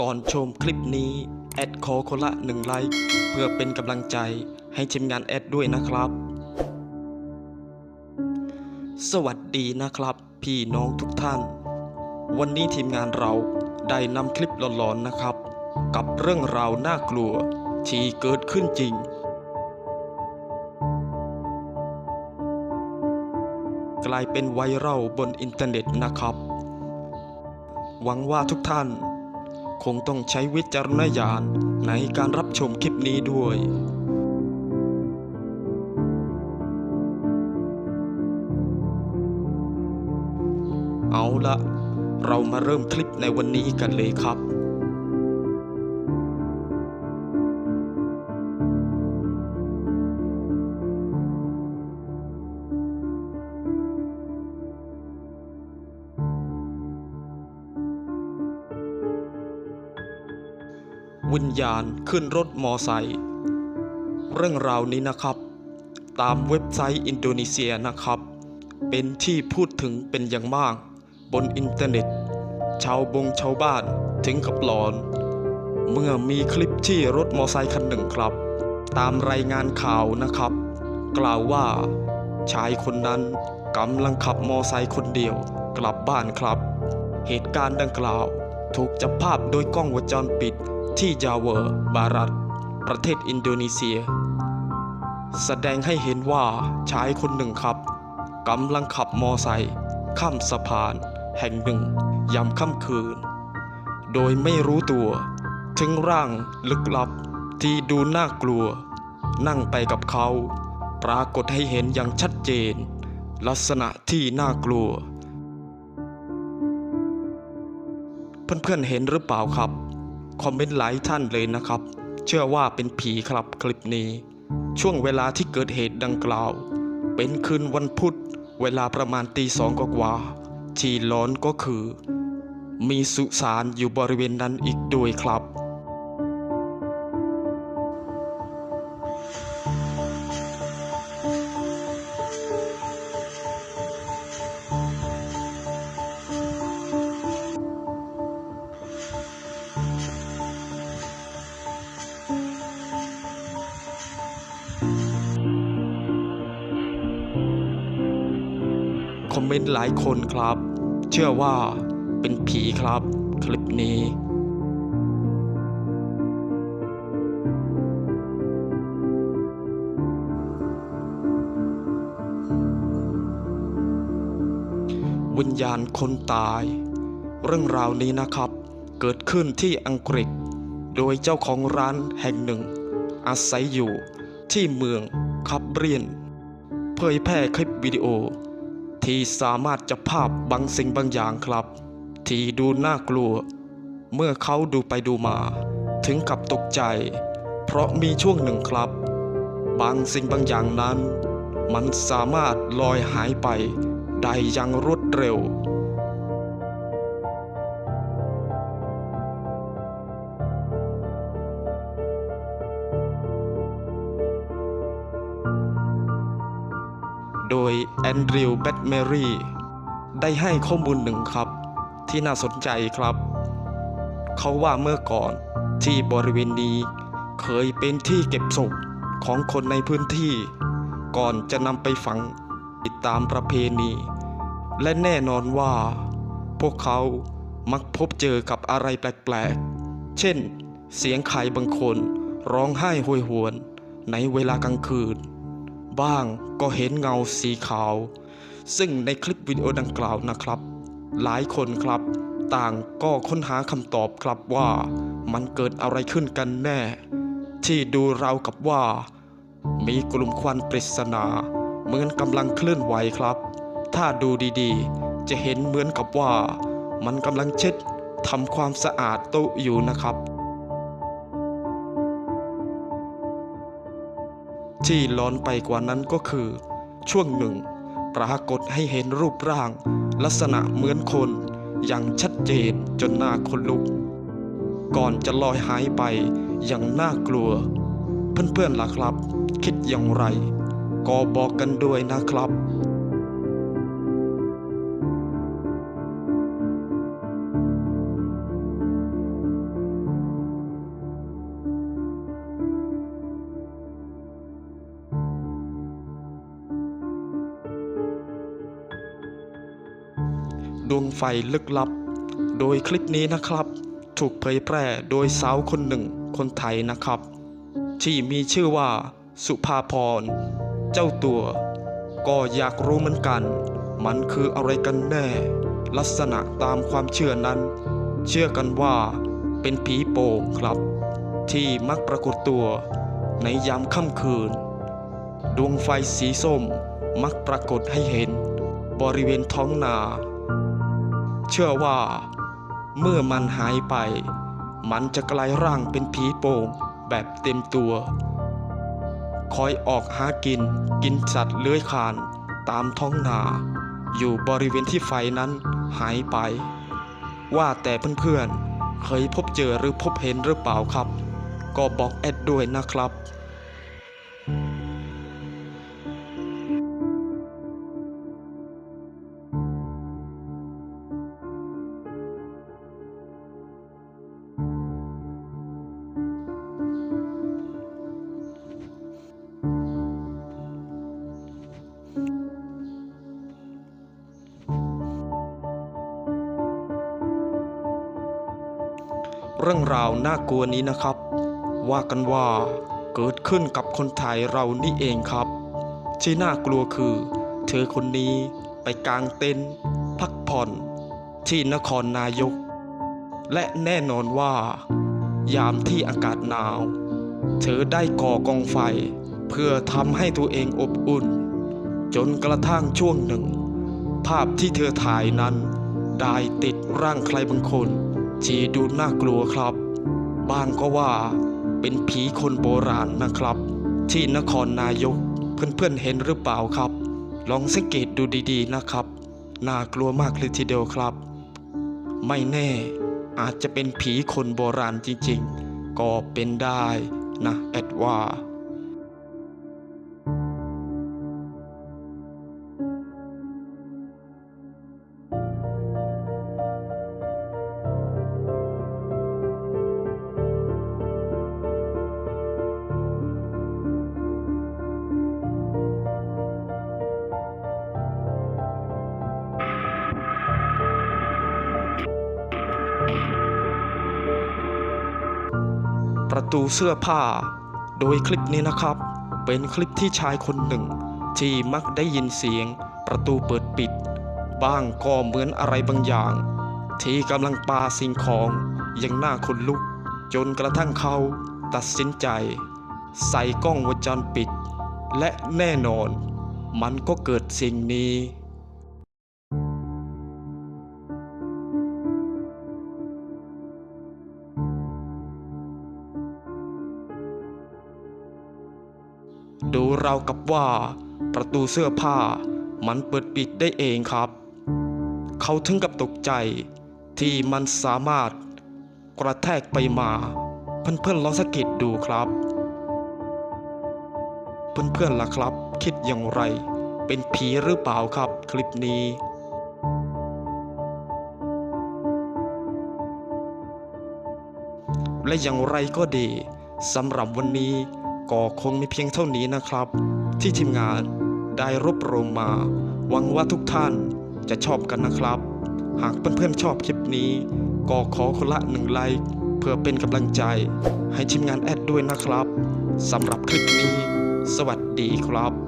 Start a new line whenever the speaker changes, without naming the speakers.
ก่อนชมคลิปนี้ แอดขอคนละหนึ่งไลค์เพื่อเป็นกำลังใจให้ทีมงานแอดด้วยนะครับ สวัสดีนะครับ พี่น้องทุกท่าน วันนี้ทีมงานเราได้นำคลิปหลอนๆนะครับ กับเรื่องราวน่ากลัวที่เกิดขึ้นจริง กลายเป็นไวรัลบนอินเทอร์เน็ตนะครับ หวังว่าทุกท่าน คงต้องใช้วิจารณญาณในการรับชมคลิปนี้ด้วยเอาละเรามาเริ่มคลิปในวันนี้กันเลยครับ วิญญาณขึ้นรถมอไซค์เรื่องราวนี้นะครับ ตามเว็บไซต์อินโดนีเซียนะครับ เป็นที่พูดถึงเป็นอย่างมาก บนอินเทอร์เน็ต ชาวบงชาวบ้านถึงกับหลอน เมื่อมีคลิปที่รถมอไซค์คันหนึ่งครับ ตามรายงานข่าวนะครับ กล่าวว่าชายคนนั้นกำลังขับมอไซค์คนเดียวกลับบ้านครับ เหตุการณ์ดังกล่าวถูกจับภาพโดยกล้องวงจรปิด ที่จาเวอร์บารัตประเทศอินโดนีเซีย แสดงให้เห็นว่าชายคนหนึ่งครับกำลังขับมอไซค์ข้ามสะพาน แห่งหนึ่งยามค่ำคืน โดยไม่รู้ตัวถึงร่างลึกลับที่ดูน่ากลัว นั่งไปกับเขา ปรากฏให้เห็นอย่างชัดเจน ลักษณะที่น่ากลัว เพื่อนๆเห็นหรือเปล่าครับ คอมเมนต์หลายท่านเลยนะครับ เชื่อว่าเป็นผีครับคลิปนี้ ช่วงเวลาที่เกิดเหตุดังกล่าว เป็นคืนวันพุธ เวลาประมาณตีสองกว่า ที่ร้อนก็คือ มีสุสานอยู่บริเวณนั้นอีกด้วยครับ คอมเมนต์หลายคนครับ เชื่อว่าเป็นผีครับ คลิปนี้วิญญาณคนตาย เรื่องราวนี้นะครับ เกิดขึ้นที่อังกฤษ โดยเจ้าของร้านแห่งหนึ่ง อาศัยอยู่ที่เมืองคับเรียน เผยแพร่คลิปวิดีโอ ที่สามารถจับภาพบางสิ่งบางอย่างครับ ที่ดูน่ากลัว เมื่อเขาดูไปดูมา ถึงกับตกใจ เพราะมีช่วงหนึ่งครับ บางสิ่งบางอย่างนั้น มันสามารถลอยหายไปได้อย่างรวดเร็ว โดยแอนดริวแบทเมรี่ได้ให้ข้อมูลหนึ่งครับ ที่น่าสนใจครับ เขาว่าเมื่อก่อนที่บริเวณนี้เคยเป็นที่เก็บศพของคนในพื้นที่ ก่อนจะนำไปฝังติดตามประเพณี และแน่นอนว่า พวกเขามักพบเจอกับอะไรแปลกๆ เช่น เสียงใครบางคนร้องไห้โหยหวนในเวลากลางคืน บ้างก็เห็นเงาสีขาว ซึ่งในคลิปวิดีโอดังกล่าวนะครับ หลายคนครับ ต่างก็ค้นหาคำตอบครับว่ามันเกิดอะไรขึ้นกันแน่ ที่ดูราวกับว่า มีกลุ่มควันปริศนา เหมือนกำลังเคลื่อนไหวครับ ถ้าดูดีๆ จะเห็นเหมือนกับว่า มันกำลังเช็ดทำความสะอาดโต๊ะอยู่นะครับ ที่ร้อนไปกว่านั้นก็คือ ช่วงหนึ่ง ปรากฏให้เห็นรูปร่าง ลักษณะเหมือนคนอย่างชัดเจนจนน่าขนลุก ก่อนจะลอยหายไปอย่างน่ากลัว เพื่อนๆล่ะครับ คิดอย่างไร ก็บอกกันด้วยนะครับ ดวงไฟลึกลับ โดยคลิปนี้นะครับ ถูกเผยแพร่โดยสาวคนหนึ่งคนไทยนะครับ ที่มีชื่อว่าสุภาพร เจ้าตัว ก็อยากรู้เหมือนกัน มันคืออะไรกันแน่ ลักษณะตามความเชื่อนั้น เชื่อกันว่าเป็นผีโป่งครับ ที่มักปรากฏตัวในยามค่ำคืน ดวงไฟสีส้มมักปรากฏให้เห็น บริเวณท้องนา เชื่อว่า เมื่อมันหายไป มันจะกลายร่างเป็นผีโป่งแบบเต็มตัว คอยออกหากินกินสัตว์เลื้อยคลานตามท้องนา อยู่บริเวณที่ไฟนั้นหายไป ว่าแต่เพื่อนๆเคยพบเจอหรือพบเห็นหรือเปล่าครับ ก็บอกแอดด้วยนะครับ เรื่องราวน่ากลัวนี้นะครับ ว่ากันว่าเกิดขึ้นกับคนไทยเรานี่เองครับ ที่น่ากลัวคือ เธอคนนี้ไปกางเต็นท์พักผ่อนที่นครนายก และแน่นอนว่า ยามที่อากาศหนาว เธอได้ก่อกองไฟ เพื่อทำให้ตัวเองอบอุ่น จนกระทั่งช่วงหนึ่ง ภาพที่เธอถ่ายนั้นได้ติดร่างใครบางคน ที่ดูน่ากลัวครับ บางก็ว่าเป็นผีคนโบราณนะครับ ที่นครนายกเพื่อนๆเห็นหรือเปล่าครับ ลองสังเกตดูดีๆนะครับ น่ากลัวมากเลยทีเดียวครับ ไม่แน่อาจจะเป็นผีคนโบราณจริงๆ ก็เป็นได้นะแอดว่า ประตูเสื้อผ้า โดยคลิปนี้นะครับ เป็นคลิปที่ชายคนหนึ่ง ที่มักได้ยินเสียง ประตูเปิดปิด บ้างก็เหมือนอะไรบางอย่าง ที่กำลังปาสิ่งของอย่างหน้าขนลุก จนกระทั่งเขาตัดสินใจ ใส่กล้องวงจรปิด และแน่นอน มันก็เกิดสิ่งนี้ ดูเราวกับว่า ประตูเสื้อผ้ามันเปิดปิดได้เองครับ เขาถึงกับตกใจที่มันสามารถกระแทกไปมาเพื่อนๆลองสังเกตดูครับ เพื่อนๆล่ะครับ คิดอย่างไร เป็นผีหรือเปล่าครับคลิปนี้และอย่างไรก็ดีสำหรับวันนี้ ก็คงมีเพียงเท่านี้นะครับ ที่ทีมงานได้รวบรวมมา หวังว่าทุกท่านจะชอบกันนะครับ หากเพื่อนๆชอบคลิปนี้ ก็ขอคนละหนึ่งไลค์เพื่อเป็นกำลังใจ ให้ทีมงานแอดด้วยนะครับสำหรับคลิปนี้ สวัสดีครับ